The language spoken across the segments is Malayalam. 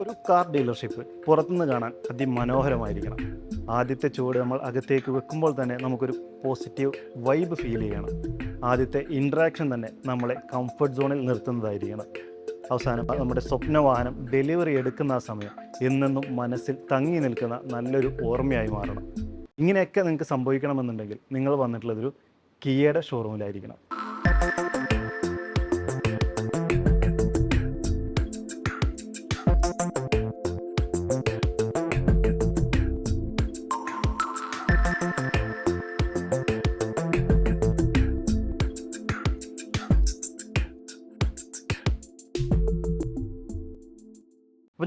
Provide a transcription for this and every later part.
ഒരു കാർ ഡീലർഷിപ്പ് പുറത്തുനിന്ന് കാണാൻ അതിമനോഹരമായിരിക്കണം. ആദ്യത്തെ ചുവട് നമ്മൾ അകത്തേക്ക് വെക്കുമ്പോൾ തന്നെ നമുക്കൊരു പോസിറ്റീവ് വൈബ് ഫീൽ ചെയ്യണം. ആദ്യത്തെ ഇൻട്രാക്ഷൻ തന്നെ നമ്മളെ കംഫർട്ട് സോണിൽ നിർത്തുന്നതായിരിക്കണം. അവസാനം നമ്മുടെ സ്വപ്ന വാഹനം ഡെലിവറി എടുക്കുന്ന ആ സമയം എന്നെന്നും മനസ്സിൽ തങ്ങി നിൽക്കുന്ന നല്ലൊരു ഓർമ്മയായി മാറണം. ഇങ്ങനെയൊക്കെ നിങ്ങൾക്ക് സംഭവിക്കണമെന്നുണ്ടെങ്കിൽ നിങ്ങൾ വന്നിട്ടുള്ളതൊരു കിയയുടെ ഷോറൂമിലായിരിക്കണം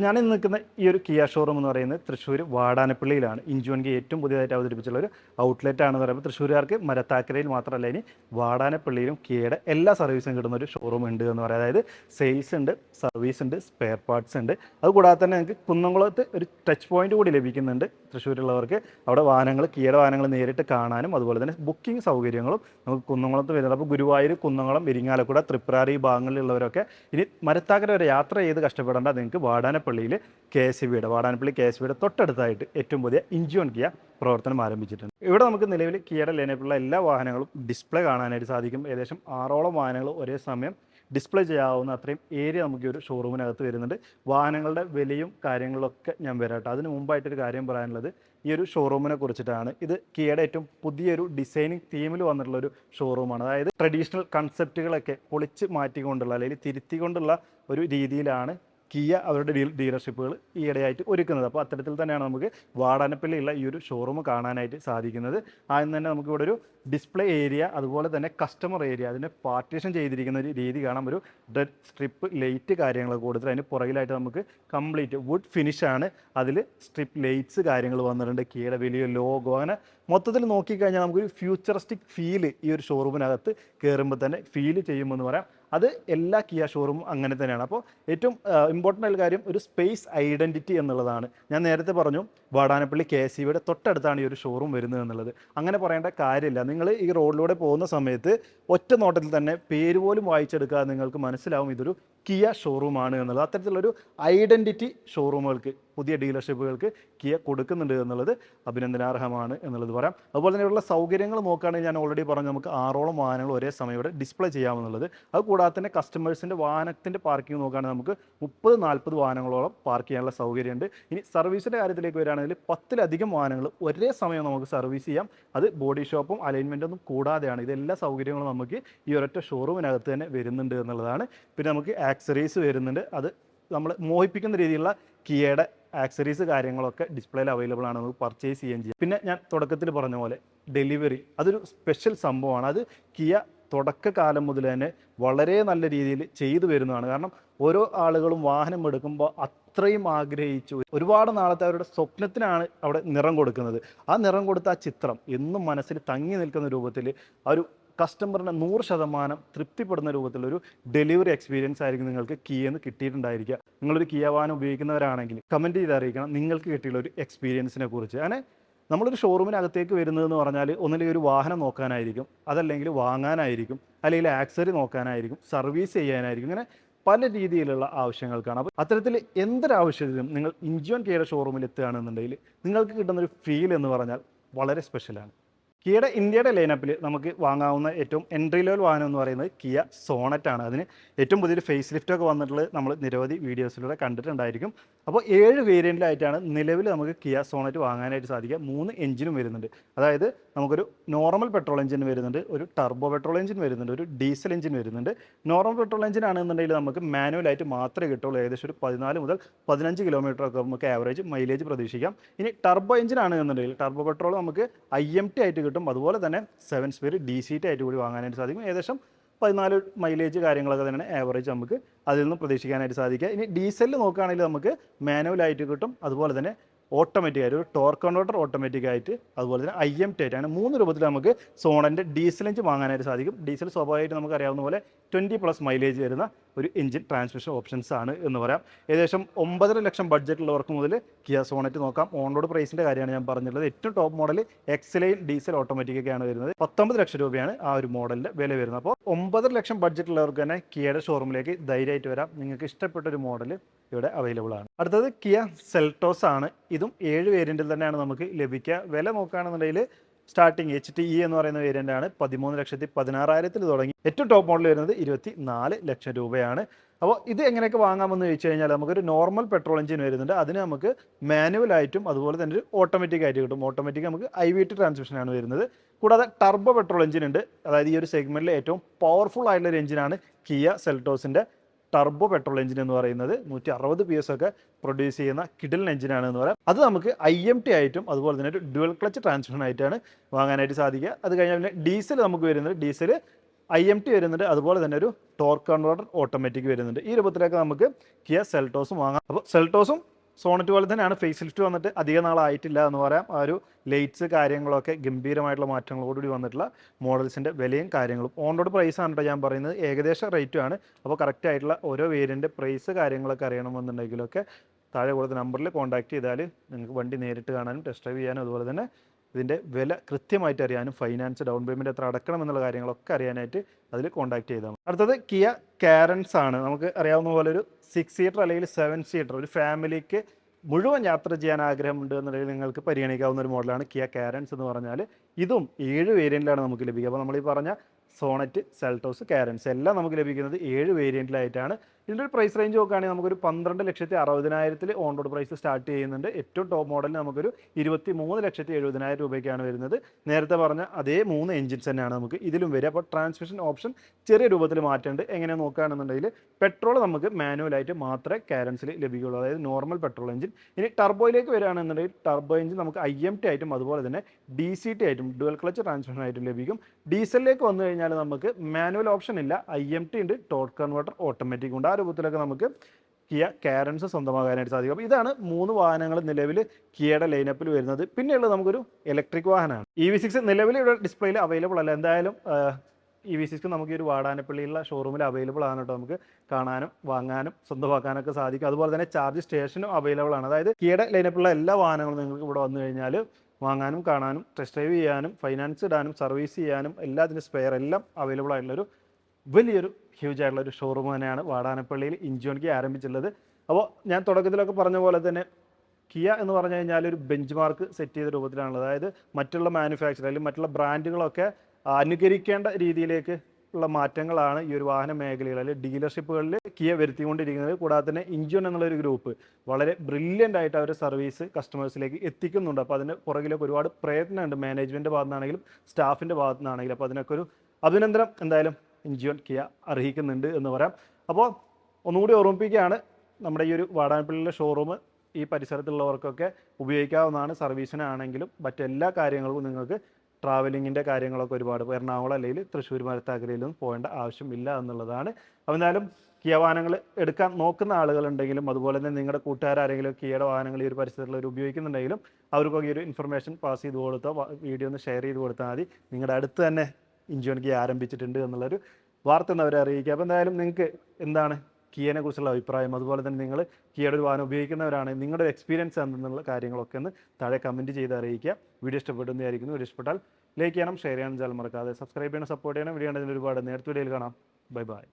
അപ്പോൾ ഞാൻ ഇന്ന് നിൽക്കുന്ന ഈ ഒരു കിയ ഷോറൂം എന്ന് പറയുന്നത് തൃശ്ശൂർ വാടാനപ്പള്ളിയിലാണ്. ഇഞ്ചുവൻകി ഏറ്റവും പുതിയതായിട്ട് അവതരിപ്പിച്ചുള്ള ഒരു ഔട്ട്ലെറ്റ് ആണെന്ന് പറയുമ്പോൾ തൃശ്ശൂരുകാർക്ക് മരത്താക്കരയിൽ മാത്രമല്ല ഇനി വാടാനപ്പള്ളിയിലും കിയയുടെ എല്ലാ സർവീസും കിട്ടുന്ന ഒരു ഷോറൂം ഉണ്ട് എന്ന് പറയാം. അതായത് സെയിൽസ് ഉണ്ട് സർവീസ് ഉണ്ട് സ്പെയർ പാർട്സ് ഉണ്ട്. അതുകൂടാതെ തന്നെ നിങ്ങൾക്ക് കുന്നംകുളത്ത് ഒരു ടച്ച് പോയിന്റ് കൂടി ലഭിക്കുന്നുണ്ട്. തൃശ്ശൂരുള്ളവർക്ക് അവിടെ വാഹനങ്ങൾ കീഴ വാഹനങ്ങൾ നേരിട്ട് കാണാനും അതുപോലെ തന്നെ ബുക്കിംഗ് സൗകര്യങ്ങളും നമുക്ക് കുന്നംകുളത്ത് വരുന്നത്. അപ്പോൾ ഗുരുവായൂർ കുന്നംകുളം ഇരിങ്ങാലക്കുട തൃപ്രാറി ഭാഗങ്ങളിലുള്ളവരൊക്കെ ഇനി മരത്താക്കര വരെ യാത്ര ചെയ്ത് കഷ്ടപ്പെടേണ്ട നിങ്ങൾക്ക് വാടാനപ്പള്ളിയിൽ കെ എസ് ബിയുടെ വാടാനപ്പള്ളി കെ എസ് ബിയുടെ തൊട്ടടുത്തായിട്ട് ഏറ്റവും പുതിയ ഇഞ്ചിയോൺ കിയ പ്രവർത്തനം ആരംഭിച്ചിട്ടുണ്ട്. ഇവിടെ നമുക്ക് നിലവിൽ കിയയുടെ ലൈനപ്പുള്ള എല്ലാ വാഹനങ്ങളും ഡിസ്പ്ലേ കാണാനായിട്ട് സാധിക്കും. ഏകദേശം ആറോളം വാഹനങ്ങൾ ഒരേ സമയം ഡിസ്പ്ലേ ചെയ്യാവുന്ന അത്രയും ഏരിയ നമുക്ക് ഒരു ഷോറൂമിനകത്ത് വരുന്നുണ്ട്. വാഹനങ്ങളുടെ വിലയും കാര്യങ്ങളൊക്കെ ഞാൻ വരാട്ടോ അതിന് മുമ്പായിട്ടൊരു കാര്യം പറയാനുള്ളത് ഈ ഒരു ഷോറൂമിനെ കുറിച്ചിട്ടാണ്. ഇത് കിയയുടെ ഏറ്റവും പുതിയൊരു ഡിസൈനിങ് തീമിൽ വന്നിട്ടുള്ള ഒരു ഷോറൂമാണ് അതായത് ട്രഡീഷണൽ കൺസെപ്റ്റുകളൊക്കെ പൊളിച്ച് മാറ്റിക്കൊണ്ടുള്ള അല്ലെങ്കിൽ തിരുത്തിക്കൊണ്ടുള്ള ഒരു രീതിയിലാണ് കിയ അവരുടെ ഡീ ഡീലർഷിപ്പുകൾ ഈയിടെയായിട്ട് ഒരുക്കുന്നത്. അപ്പോൾ അത്തരത്തിൽ തന്നെയാണ് നമുക്ക് വാടാനപ്പള്ളിയുള്ള ഈ ഒരു ഷോറൂം കാണാനായിട്ട് സാധിക്കുന്നത്. ആദ്യം തന്നെ നമുക്ക് ഇവിടെ ഒരു ഡിസ്പ്ലേ ഏരിയ അതുപോലെ തന്നെ കസ്റ്റമർ ഏരിയ അതിനെ പാർട്ടീഷൻ ചെയ്തിരിക്കുന്ന ഒരു രീതി കാണാം. ഒരു ഡെഡ് സ്ട്രിപ്പ് ലൈറ്റ് കാര്യങ്ങളൊക്കെ കൊടുത്തിട്ട് അതിന് പുറകിലായിട്ട് നമുക്ക് കംപ്ലീറ്റ് വുഡ് ഫിനിഷാണ് അതിൽ സ്ട്രിപ്പ് ലൈറ്റ്സ് കാര്യങ്ങൾ വന്നിട്ടുണ്ട്. കിയയുടെ വലിയ ലോഗോ അങ്ങനെ മൊത്തത്തിൽ നോക്കിക്കഴിഞ്ഞാൽ നമുക്കൊരു ഫ്യൂച്ചറിസ്റ്റിക് ഫീൽ ഈ ഒരു ഷോറൂമിനകത്ത് കയറുമ്പോൾ തന്നെ ഫീൽ ചെയ്യുമെന്ന് പറയാം. അത് എല്ലാ കിയ ഷോറൂമും അങ്ങനെ തന്നെയാണ്. അപ്പോൾ ഏറ്റവും ഇമ്പോർട്ടന്റ് ആയ കാര്യം ഒരു സ്പേസ് ഐഡന്റിറ്റി എന്നുള്ളതാണ്. ഞാൻ നേരത്തെ പറഞ്ഞു വാടാനപ്പള്ളി കെ എസ് സിയുടെ തൊട്ടടുത്താണ് ഈ ഒരു ഷോറൂം വരുന്നത് എന്നുള്ളത്. അങ്ങനെ പറയേണ്ട കാര്യമില്ല. നിങ്ങൾ ഈ റോഡിലൂടെ പോകുന്ന സമയത്ത് ഒറ്റ നോട്ടത്തിൽ തന്നെ പേര് പോലും വായിച്ചെടുക്കാതെ നിങ്ങൾക്ക് മനസ്സിലാവും ഇതൊരു കിയ ഷോറൂമാണ് എന്നുള്ളത്. അത്തരത്തിലുള്ളൊരു ഐഡന്റിറ്റി ഷോറൂമുകൾക്ക് പുതിയ ഡീലർഷിപ്പുകൾക്ക് കിയ കൊടുക്കുന്നുണ്ട് എന്നുള്ളത് അഭിനന്ദനാർഹമാണ് എന്നുള്ളത് പറയാം. അതുപോലെ തന്നെ ഉള്ള സൗകര്യങ്ങൾ നോക്കുകയാണെങ്കിൽ ഞാൻ ഓൾറെഡി പറഞ്ഞു നമുക്ക് ആറോളം വാഹനങ്ങൾ ഒരേ സമയം ഇവിടെ ഡിസ്പ്ലേ ചെയ്യാമെന്നുള്ളത്. അത് കൂടാതെ തന്നെ കസ്റ്റമേഴ്സിന്റെ വാഹനത്തിന്റെ പാർക്കിംഗ് നോക്കുകയാണെങ്കിൽ നമുക്ക് മുപ്പത് നാൽപ്പത് വാഹനങ്ങളോളം പാർക്ക് ചെയ്യാനുള്ള സൗകര്യമുണ്ട്. ഇനി സർവീസിന്റെ കാര്യത്തിലേക്ക് വരികയാണെങ്കിൽ പത്തിലധികം വാഹനങ്ങൾ ഒരേ സമയം നമുക്ക് സർവീസ് ചെയ്യാം. അത് ബോഡി ഷോപ്പും അലൈൻമെന്റ് ഒന്നും കൂടാതെയാണ്. ഇതെല്ലാ സൗകര്യങ്ങളും നമുക്ക് ഈ ഒരൊറ്റ ഷോറൂമിനകത്ത് തന്നെ വരുന്നുണ്ട് എന്നുള്ളതാണ്. പിന്നെ നമുക്ക് ആക്സറീസ് വരുന്നുണ്ട്. അത് നമ്മൾ മോഹിപ്പിക്കുന്ന രീതിയിലുള്ള കിയയുടെ ആക്സറീസ് കാര്യങ്ങളൊക്കെ ഡിസ്പ്ലേയിൽ അവൈലബിൾ ആണ് നമുക്ക് പർച്ചേസ് ചെയ്യുകയും ചെയ്യാം. പിന്നെ ഞാൻ തുടക്കത്തിൽ പറഞ്ഞ പോലെ ഡെലിവറി അതൊരു സ്പെഷ്യൽ സംഭവമാണ്. അത് കിയ തുടക്കകാലം മുതൽ തന്നെ വളരെ നല്ല രീതിയിൽ ചെയ്തു വരുന്നതാണ്. കാരണം ഓരോ ആളുകളും വാഹനം എടുക്കുമ്പോൾ അത്രയും ആഗ്രഹിച്ചു. ഒരുപാട് നാളത്തെ അവരുടെ സ്വപ്നത്തിനാണ് അവിടെ നിറം കൊടുക്കുന്നത്. ആ നിറം കൊടുത്ത ആ ചിത്രം എന്നും മനസ്സിൽ തങ്ങി നിൽക്കുന്ന രൂപത്തിൽ ആ ഒരു കസ്റ്റമറിനെ നൂറ് ശതമാനം തൃപ്തിപ്പെടുന്ന രൂപത്തിലൊരു ഡെലിവറി എക്സ്പീരിയൻസ് ആയിരിക്കും നിങ്ങൾക്ക് കിയെന്ന് കിട്ടിയിട്ടുണ്ടായിരിക്കുക. നിങ്ങളൊരു കിയ വാഹനം ഉപയോഗിക്കുന്നവരാണെങ്കിൽ കമന്റ് ചെയ്ത് അറിയിക്കണം. നിങ്ങൾക്ക് കിട്ടിയുള്ള ഒരു എക്സ്പീരിയൻസിനെ കുറിച്ച്. അങ്ങനെ നമ്മളൊരു ഷോറൂമിനകത്തേക്ക് വരുന്നതെന്ന് പറഞ്ഞാൽ ഒന്നില്ലെങ്കിൽ ഒരു വാഹനം നോക്കാനായിരിക്കും അതല്ലെങ്കിൽ വാങ്ങാനായിരിക്കും അല്ലെങ്കിൽ ആക്സറി നോക്കാനായിരിക്കും സർവീസ് ചെയ്യാനായിരിക്കും ഇങ്ങനെ പല രീതിയിലുള്ള ആവശ്യങ്ങൾക്കാണ്. അപ്പോൾ അത്തരത്തിൽ എന്തൊരാവശ്യത്തിനും നിങ്ങൾ ഇഞ്ചിയോൺ കെയർ ഷോറൂമിൽ എത്തുകയാണെന്നുണ്ടെങ്കിൽ നിങ്ങൾക്ക് കിട്ടുന്നൊരു ഫീൽ എന്ന് പറഞ്ഞാൽ വളരെ സ്പെഷ്യലാണ് കിയയുടെ ഇന്ത്യയുടെ ലൈനപ്പിൽ നമുക്ക് വാങ്ങാവുന്ന ഏറ്റവും എൻട്രി ലെവൽ വാഹനം എന്ന് പറയുന്നത് കിയ സോണറ്റ് ആണ്. അതിന് ഏറ്റവും പുതിയൊരു ഫേസ് ലിഫ്റ്റ് ഒക്കെ വന്നിട്ടുള്ളത് നമ്മൾ നിരവധി വീഡിയോസിലൂടെ കണ്ടിട്ടുണ്ടായിരിക്കും. അപ്പോൾ ഏഴ് വേരിയന്റിലായിട്ടാണ് നിലവിൽ നമുക്ക് കിയ സോണറ്റ് വാങ്ങാനായിട്ട് സാധിക്കുക. മൂന്ന് എഞ്ചിനും വരുന്നുണ്ട്. അതായത് നമുക്കൊരു നോർമൽ പെട്രോൾ എഞ്ചിൻ വരുന്നുണ്ട് ഒരു ടർബോ പെട്രോൾ എഞ്ചിൻ വരുന്നുണ്ട് ഒരു ഡീസൽ എഞ്ചിൻ വരുന്നുണ്ട്. നോർമൽ പെട്രോൾ എഞ്ചിൻ ആണെന്നുണ്ടെങ്കിൽ നമുക്ക് മാനുവലായിട്ട് മാത്രമേ കിട്ടുള്ളൂ. ഏകദേശം ഒരു പതിനാല് മുതൽ പതിനഞ്ച് കിലോമീറ്റർ ഒക്കെ നമുക്ക് ആവറേജ് മൈലേജ് പ്രതീക്ഷിക്കാം. ഇനി ടർബോ എഞ്ചിൻ ആണെന്നുണ്ടെങ്കിൽ ടർബോ പെട്രോൾ നമുക്ക് ഐ എം ടി ആയിട്ട് കിട്ടും. അതുപോലെ തന്നെ സെവൻ സ്പീഡ് ഡി സീറ്റ് ആയിട്ട് കൂടി വാങ്ങാനായിട്ട് സാധിക്കും. ഏകദേശം പതിനാല് മൈലേജ് കാര്യങ്ങളൊക്കെ തന്നെയാണ് ആവറേജ് നമുക്ക് അതിൽ നിന്ന് പ്രതീക്ഷിക്കാനായിട്ട് സാധിക്കുക. ഇനി ഡീസലിൽ നോക്കുകയാണെങ്കിൽ നമുക്ക് മാനുവലായിട്ട് കിട്ടും. അതുപോലെ തന്നെ ഓട്ടോമാറ്റിക് ആയിട്ട് ഒരു ടോർക്ക് കൺവേർട്ടർ ഓട്ടോമാറ്റിക് ആയിട്ട് അതുപോലെ തന്നെ ഐ എം ടി ആയിട്ട് അങ്ങനെ മൂന്ന് രൂപത്തിൽ നമുക്ക് സോണന്റെ ഡീസൽ എഞ്ചിൻ വാങ്ങാനായിട്ട് സാധിക്കും. ഡീസൽ സ്വാഭാവികമായിട്ട് നമുക്ക് അറിയാവുന്ന പോലെ ട്വന്റി പ്ലസ് മൈലേജ് വരുന്ന ഒരു എഞ്ചിൻ ട്രാൻസ്മിഷൻ ഓപ്ഷൻസ് ആണ് എന്ന് പറയാം. ഏകദേശം ഒമ്പതര ലക്ഷം ബഡ്ജറ്റുള്ളവർക്ക് മുതൽ കിയ സോണറ്റ് നോക്കാം. ഓൺ റോഡ് പ്രൈസിന്റെ കാര്യമാണ് ഞാൻ പറഞ്ഞിട്ടുള്ളത്. ഏറ്റവും top model X line diesel automatic ഒക്കെയാണ് വരുന്നത്. പത്തൊമ്പത് ലക്ഷം രൂപയാണ് ആ ഒരു മോഡലിന്റെ വില വരുന്നത്. അപ്പോൾ ഒമ്പതര ലക്ഷം ബഡ്ജറ്റുള്ളവർക്ക് തന്നെ കിയയുടെ ഷോറൂമിലേക്ക് ധൈര്യമായിട്ട് വരാം. നിങ്ങൾക്ക് ഇഷ്ടപ്പെട്ട ഒരു മോഡൽ ഇവിടെ അവൈലബിൾ ആണ്. അടുത്തത് കിയ സെൽട്ടോസ് ആണ്. ഇതും ഏഴ് വേരിയന്റിൽ തന്നെയാണ് നമുക്ക് ലഭിക്കുക. വില നോക്കുകയാണെന്നുണ്ടെങ്കിൽ സ്റ്റാർട്ടിങ് എച്ച് ടി ഇ എന്ന് പറയുന്ന വേരിയന്റ് ആണ്. പതിമൂന്ന് ലക്ഷത്തി പതിനാറായിരത്തിൽ തുടങ്ങി. ഏറ്റവും ടോപ്പ് മോഡൽ വരുന്നത് ഇരുപത്തി നാല് ലക്ഷം രൂപയാണ്. അപ്പോൾ ഇത് എങ്ങനെയൊക്കെ വാങ്ങാമെന്ന് ചോദിച്ചു കഴിഞ്ഞാൽ നമുക്കൊരു നോർമൽ പെട്രോൾ എഞ്ചിൻ വരുന്നുണ്ട്. അതിന് നമുക്ക് മാനുവൽ ആയിട്ടും അതുപോലെ തന്നെ ഒരു ഓട്ടോമാറ്റിക് ആയിട്ട് കിട്ടും. ഓട്ടോമാറ്റിക് നമുക്ക് ഐ വി ടി ട്രാൻസ്മിഷനാണ് വരുന്നത്. കൂടാതെ ടർബോ പെട്രോൾ എഞ്ചിൻ ഉണ്ട്. അതായത് ഈ ഒരു സെഗ്മെന്റിലെ ഏറ്റവും പവർഫുൾ ആയിട്ടുള്ള ഒരു എഞ്ചിനാണ് കിയ സെൽട്ടോസിന്റെ ടർബോ പെട്രോൾ എഞ്ചിൻ എന്ന് പറയുന്നത് നൂറ്റി അറുപത് പി എസ് ഒക്കെ പ്രൊഡ്യൂസ് ചെയ്യുന്ന കിഡിൽ എഞ്ചിനാണ് എന്ന് പറയാം. അത് നമുക്ക് ഐ എം ടി ആയിട്ടും അതുപോലെ തന്നെ ഒരു ഡുവൽ ക്ലച്ച് ട്രാൻസ്മിഷൻ ആയിട്ടാണ് വാങ്ങാനായിട്ട് സാധിക്കുക. അത് കഴിഞ്ഞാൽ പിന്നെ ഡീസൽ നമുക്ക് വരുന്നത് ഡീസൽ ഐ എം ടി വരുന്നുണ്ട്. അതുപോലെ തന്നെ ഒരു ടോർക്ക് കൺവേർട്ടർ ഓട്ടോമാറ്റിക് വരുന്നുണ്ട്. ഈ രൂപത്തിലൊക്കെ നമുക്ക് കിയ സെൽട്ടോസും വാങ്ങാം. അപ്പോൾ സെൽട്ടോസും സോണറ്റ് പോലെ തന്നെയാണ് ഫേസ് ലിഫ്റ്റ് വന്നിട്ട് അധിക നാളായിട്ടില്ല എന്ന് പറയാം. ആ ഒരു ലൈറ്റ്സ് കാര്യങ്ങളൊക്കെ ഗംഭീരമായിട്ടുള്ള മാറ്റങ്ങളോടുകൂടി വന്നിട്ടുള്ള മോഡൽസിന്റെ വിലയും കാര്യങ്ങളും. ഓൺ റോഡ് പ്രൈസ് ആണ് കേട്ടോ ഞാൻ പറയുന്നത്. ഏകദേശം റേറ്റും ആണ്. അപ്പോൾ കറക്റ്റ് ആയിട്ടുള്ള ഓരോ വേരിയന്റെ പ്രൈസ് കാര്യങ്ങളൊക്കെ അറിയണമെന്നുണ്ടെങ്കിലൊക്കെ താഴെ കൊടുത്ത നമ്പറിൽ കോൺടാക്ട് ചെയ്താൽ നിങ്ങൾക്ക് വണ്ടി നേരിട്ട് കാണാനും ടെസ്റ്റ് ഡ്രൈവ് ചെയ്യാനും അതുപോലെ തന്നെ ഇതിന്റെ വില കൃത്യമായിട്ട് അറിയാനും ഫൈനാൻസ് ഡൗൺ പേയ്മെന്റ് എത്ര അടക്കണം എന്നുള്ള കാര്യങ്ങളൊക്കെ അറിയാനായിട്ട് അതിൽ കോൺടാക്ട് ചെയ്താൽ മതി അടുത്തത് കിയ കാരൻസ് ആണ്. നമുക്ക് അറിയാവുന്ന പോലെ ഒരു സിക്സ് സീറ്റർ അല്ലെങ്കിൽ സെവൻ സീറ്റർ ഒരു ഫാമിലിക്ക് മുഴുവൻ യാത്ര ചെയ്യാൻ ആഗ്രഹമുണ്ട് എന്നുണ്ടെങ്കിൽ നിങ്ങൾക്ക് പരിഗണിക്കാവുന്ന ഒരു മോഡലാണ് കിയ കാരൻസ് എന്ന് പറഞ്ഞാൽ. ഇതും ഏഴ് വേരിയന്റിലാണ് നമുക്ക് ലഭിക്കുക. അപ്പോൾ നമ്മൾ ഈ പറഞ്ഞ സോണറ്റ് സെൽട്ടോസ് കാരൻസ് എല്ലാം നമുക്ക് ലഭിക്കുന്നത് ഏഴ് വേരിയന്റിലായിട്ടാണ് ഇതിന്റെ ഒരു പ്രൈസ് റേഞ്ച് നോക്കുകയാണെങ്കിൽ നമുക്കൊരു പന്ത്രണ്ട് ലക്ഷത്തി അറുപതിനായിരത്തിൽ ഓൺ റോഡ് പ്രൈസ് സ്റ്റാർട്ട് ചെയ്യുന്നുണ്ട്. ഏറ്റവും ടോപ്പ് മോഡലിന് നമുക്കൊരു ഇരുപത്തി മൂന്ന് ലക്ഷത്തി എഴുപതിനായിരം രൂപയ്ക്കാണ് വരുന്നത്. നേരത്തെ പറഞ്ഞ അതേ മൂന്ന് എഞ്ചിൻസ് തന്നെയാണ് നമുക്ക് ഇതിലും വരിക. അപ്പോൾ ട്രാൻസ്മിഷൻ ഓപ്ഷൻ ചെറിയ രൂപത്തിൽ മാറ്റേണ്ട എങ്ങനെ നോക്കുകയാണെന്നുണ്ടെങ്കിൽ പെട്രോൾ നമുക്ക് മാനുവലായിട്ട് മാത്രമേ കാരൻസിൽ ലഭിക്കുകയുള്ളൂ അതായത് നോർമൽ പെട്രോൾ എഞ്ചിൻ ഇനി ടർബോയിലേക്ക് വരികയാണെന്നുണ്ടെങ്കിൽ ടർബോ എഞ്ചിൻ നമുക്ക് ഐ എം ടി ആയിട്ടും അതുപോലെ തന്നെ ഡി സി ടി ആയിട്ടും ഡുവൽ ക്ലച്ച് ട്രാൻസ്മിഷൻ ആയിട്ടും ലഭിക്കും. ഡീസലിലേക്ക് വന്നു കഴിഞ്ഞാൽ നമുക്ക് മാനുവൽ ഓപ്ഷൻ ഇല്ല. ഐ എം ടി ഉണ്ട്. ടോട്ട് കൺവേർട്ടർ ഓട്ടോമാറ്റിക് ഉണ്ട്. ആ രൂപത്തിലൊക്കെ നമുക്ക് കിയ കാരൻസ് സ്വന്തമാകാനായിട്ട് സാധിക്കും. അപ്പോൾ ഇതാണ് മൂന്ന് വാഹനങ്ങൾ നിലവിൽ കിയയുടെ ലൈനപ്പിൽ വരുന്നത്. പിന്നെയുള്ളത് നമുക്കൊരു ഇലക്ട്രിക് വാഹനമാണ്. ഇ വി സിക്സ് നിലവിൽ ഇവിടെ ഡിസ്പ്ലേയിൽ അവൈലബിൾ അല്ല. എന്തായാലും ഇ വി സിക്സ് നമുക്ക് ഈ ഒരു വാടാനപ്പള്ളിയുള്ള ഷോറൂമിൽ അവൈലബിൾ ആണ് കേട്ടോ നമുക്ക് കാണാനും വാങ്ങാനും സ്വന്തമാക്കാനൊക്കെ സാധിക്കും. അതുപോലെ തന്നെ ചാർജ് സ്റ്റേഷനും അവൈലബിൾ ആണ്. അതായത് കിയയുടെ ലൈനപ്പിലുള്ള എല്ലാ വാഹനങ്ങളും നിങ്ങൾക്ക് ഇവിടെ വന്നു കഴിഞ്ഞാൽ വാങ്ങാനും കാണാനും ടെസ്റ്റ് ഡ്രൈവ് ചെയ്യാനും ഫൈനാൻസ് ഇടാനും സർവീസ് ചെയ്യാനും എല്ലാത്തിന്റെ സ്പെയർ എല്ലാം അവൈലബിൾ ആയിട്ടുള്ളൊരു വലിയൊരു ഹ്യൂജ് ആയിട്ടുള്ള ഒരു ഷോറൂം തന്നെയാണ് വാടാനപ്പള്ളിയിൽ ഇഞ്ചോണിക്ക് ആരംഭിച്ചിട്ടുള്ളത്. അപ്പോൾ ഞാൻ തുടക്കത്തിലൊക്കെ പറഞ്ഞ പോലെ തന്നെ കിയ എന്ന് പറഞ്ഞു കഴിഞ്ഞാൽ ഒരു ബെഞ്ച് മാർക്ക് സെറ്റ് ചെയ്ത രൂപത്തിലാണുള്ളത് അതായത് മറ്റുള്ള മാനുഫാക്ചർ അല്ലെങ്കിൽ മറ്റുള്ള ബ്രാൻഡുകളൊക്കെ അനുകരിക്കേണ്ട രീതിയിലേക്ക് ഉള്ള മാറ്റങ്ങളാണ് ഈ ഒരു വാഹന മേഖലയിൽ അല്ലെങ്കിൽ ഡീലർഷിപ്പുകളിൽ കിയ വരുത്തിക്കൊണ്ടിരിക്കുന്നത്. കൂടാതെ തന്നെ ഇഞ്ചോൺ എന്നുള്ളൊരു ഗ്രൂപ്പ് വളരെ ബ്രില്യന്റ് ആയിട്ട് അവർ സർവീസ് കസ്റ്റമേഴ്സിലേക്ക് എത്തിക്കുന്നുണ്ട്. അപ്പോൾ അതിന് പുറകിലൊക്കെ ഒരുപാട് പ്രയത്നമുണ്ട്. മാനേജ്മെന്റ് ഭാഗത്തു നിന്നാണെങ്കിലും സ്റ്റാഫിന്റെ ഭാഗത്തു നിന്നാണെങ്കിലും. അപ്പോൾ അതിനൊക്കെ ഒരു അഭിനന്ദനം എന്തായാലും. ഇഞ്ചിയോൺ കിയ അർഹിക്കുന്നുണ്ട് എന്ന് പറയാം. അപ്പോൾ ഒന്നുകൂടി ഓർമ്മിപ്പിക്കുകയാണ് നമ്മുടെ ഈ ഒരു വാടാനപ്പള്ളിയിലെ ഷോറൂം ഈ പരിസരത്തുള്ളവർക്കൊക്കെ ഉപയോഗിക്കാവുന്നതാണ്. സർവീസിനാണെങ്കിലും മറ്റെല്ലാ കാര്യങ്ങൾക്കും നിങ്ങൾക്ക് ട്രാവലിങ്ങിന്റെ കാര്യങ്ങളൊക്കെ ഒരുപാട് എറണാകുളം അല്ലെങ്കിൽ തൃശ്ശൂർ മരത്താക്കരയിലൊന്നും പോകേണ്ട ആവശ്യമില്ല എന്നുള്ളതാണ്. അപ്പോൾ എന്തായാലും കിയ വാഹനങ്ങൾ എടുക്കാൻ നോക്കുന്ന ആളുകളുണ്ടെങ്കിലും അതുപോലെ തന്നെ നിങ്ങളുടെ കൂട്ടുകാരെങ്കിലും കിയയുടെ വാഹനങ്ങൾ ഈ ഒരു പരിസരത്തുള്ളവർ ഉപയോഗിക്കുന്നുണ്ടെങ്കിലും അവർക്കൊക്കെ ഈ ഒരു ഇൻഫർമേഷൻ പാസ് ചെയ്ത് കൊടുത്തോ വീഡിയോ ഒന്ന് ഷെയർ ചെയ്ത് കൊടുത്താൽ മതി. നിങ്ങളുടെ അടുത്ത് തന്നെ ഇഞ്ചോൺ കിയ ആരംഭിച്ചിട്ടുണ്ട് എന്നുള്ളൊരു വാർത്ത എന്നവരെ അറിയിക്കുക. അപ്പോൾ എന്തായാലും നിങ്ങൾക്ക് എന്താണ് കിയനെ കുറിച്ചുള്ള അഭിപ്രായം? അതുപോലെ തന്നെ നിങ്ങൾ കിയയുടെ ഒരു വാഹനം ഉപയോഗിക്കുന്നവരാണ് നിങ്ങളുടെ ഒരു എക്സ്പീരിയൻസ് എന്നുള്ള കാര്യങ്ങളൊക്കെ ഒന്ന് താഴെ കമന്റ് ചെയ്ത് അറിയിക്കുക. വീഡിയോ ഇഷ്ടപ്പെടുന്നു വിചാരിക്കുന്നു. വീഡിയോ ഇഷ്ടപ്പെട്ടാൽ ലൈക്ക് ചെയ്യണം ഷെയർ ചെയ്യണം ചാനൽ മറക്കാതെ സബ്സ്ക്രൈബ് ചെയ്യണം സപ്പോർട്ട് ചെയ്യണം. വീഡിയോ കണ്ടതിന് ഒരുപാട് നേരത്തെ വീഡിയോയിൽ കാണാം. Bye bye